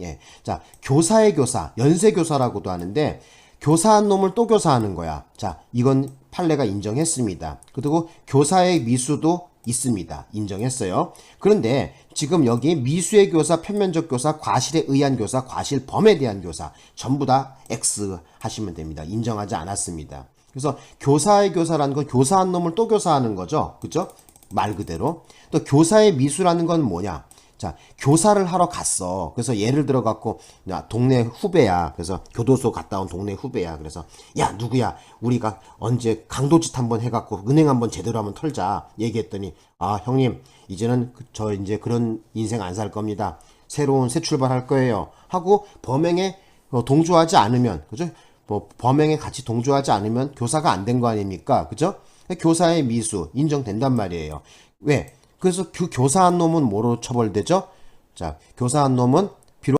예. 자, 교사의 교사, 연쇄 교사라고도 하는데 교사한 놈을 또 교사하는 거야. 자, 이건 판례가 인정했습니다. 그리고 교사의 미수도 있습니다. 인정했어요. 그런데 지금 여기 미수의 교사, 편면적 교사, 과실에 의한 교사, 과실범에 대한 교사 전부 다 X 하시면 됩니다. 인정하지 않았습니다. 그래서 교사의 교사라는 건 교사한 놈을 또 교사하는 거죠. 그죠? 말 그대로. 또 교사의 미수라는 건 뭐냐? 자, 교사를 하러 갔어. 그래서 예를 들어 갖고 야, 동네 후배야. 그래서 교도소 갔다 온 동네 후배야. 그래서 야, 누구야? 우리가 언제 강도짓 한번 해 갖고 은행 한번 제대로 한번 털자. 얘기했더니 아, 형님, 이제는 그- 저 이제 그런 인생 안 살 겁니다. 새로운 새 출발할 거예요. 하고 범행에 어, 동조하지 않으면 그죠? 뭐 범행에 같이 동조하지 않으면 교사가 안 된 거 아닙니까? 그죠? 교사의 미수 인정된단 말이에요. 왜? 그래서 그 교사한 놈은 뭐로 처벌되죠? 자, 교사한 놈은